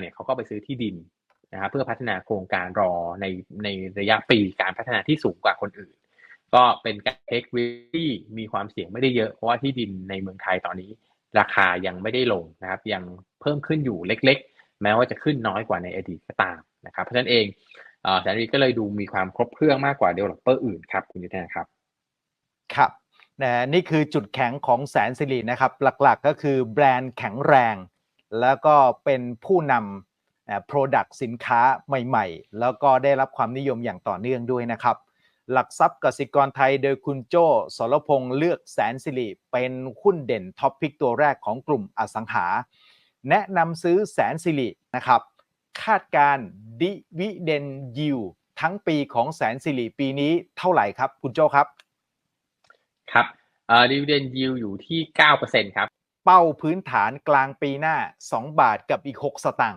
เนี่ยเขาก็ไปซื้อที่ดินนะครับเพื่อพัฒนาโครงการรอในในระยะปีการพัฒนาที่สูงกว่าคนอื่น ก็เป็นการเทควิที่มีความเสี่ยงไม่ได้เยอะเพราะว่าที่ดินในเมืองไทยตอนนี้ ราคายังไม่ได้ลงนะครับ ยังเพิ่มขึ้นอยู่เล็ก ๆ แม้ว่าจะขึ้นน้อยกว่าในอดีตก็ตามนะครับ เพราะฉะนั้นเองแสนดีก็เลยดูมีความครบเครื่องมากกว่าเดเวลลอปเปอร์อื่นครับคุณยุทธนาครับ ครับนะนี่คือจุดแข็งของแสนสิรินะครับ หลักๆก็คือแบรนด์แข็งแรง แล้วก็เป็นผู้นำ product สินค้าใหม่ๆ แล้วก็ได้รับความนิยมอย่างต่อเนื่องด้วยนะครับ หลักทรัพย์กสิกรไทยโดยคุณโจสรพงษ์เลือกแสนสิริเป็นหุ้นเด่นท็อปพิกตัวแรกของกลุ่มอสังหา แนะนำซื้อแสนสิรินะครับ คาดการดิวิเดนยิวทั้งปีของแสนสิริปีนี้เท่าไหร่ครับ คุณโจครับ ครับดีเวเดนยิวอยู่ที่เก้าเปอร์เซ็นครับ เป้าพื้นฐานกลางปีหน้า 2 บาทกับอีก 6 สตางค์